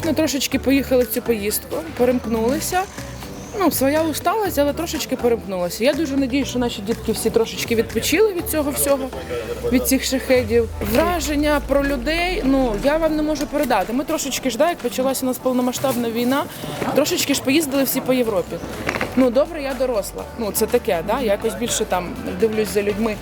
трошечки поїхали цю поїздку, перемкнулися. Ну, своя усталость, але трошечки перемкнулася. Я дуже надію, що наші дітки всі трошечки відпочили від цього всього, від цих шахедів. Враження про людей, ну я вам не можу передати. Ми трошечки ж, да, як почалася у нас повномасштабна війна, трошечки ж поїздили всі по Європі. Ну, добре, я доросла. Ну, це таке, да? я якось більше там дивлюсь за людьми.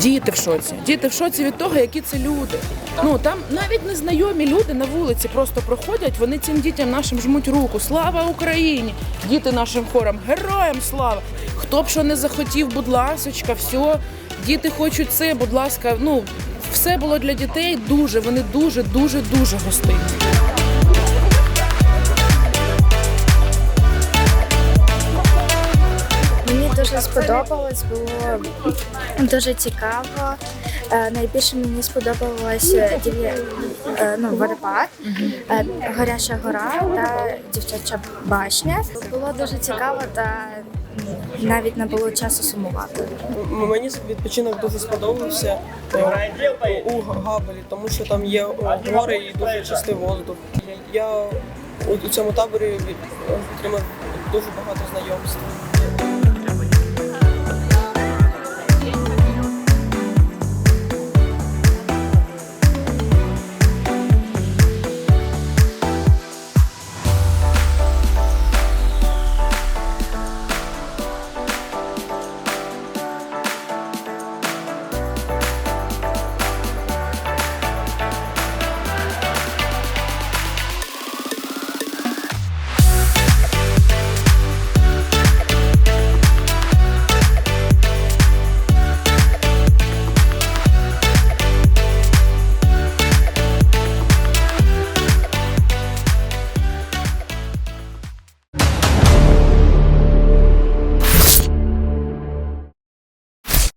Діти в шоці. Діти в шоці від того, які це люди. Ну там навіть незнайомі люди на вулиці просто проходять. Вони цим дітям нашим жмуть руку. Слава Україні! Діти нашим хором, героям слава! Хто б що не захотів, будь ласочка, все. Діти хочуть це, будь ласка. Ну все було для дітей дуже. Вони дуже, дуже, дуже гостинні. Дуже сподобалось, було дуже цікаво. Е, Найбільше мені сподобалось е, е, ну, водопад, горяща гора та дівчача башня. Було дуже цікаво та навіть не було часу сумувати. Мені відпочинок дуже сподобався у Габелі, тому що там є гори і дуже чистий воздух. Я у цьому таборі отримав дуже багато знайомств.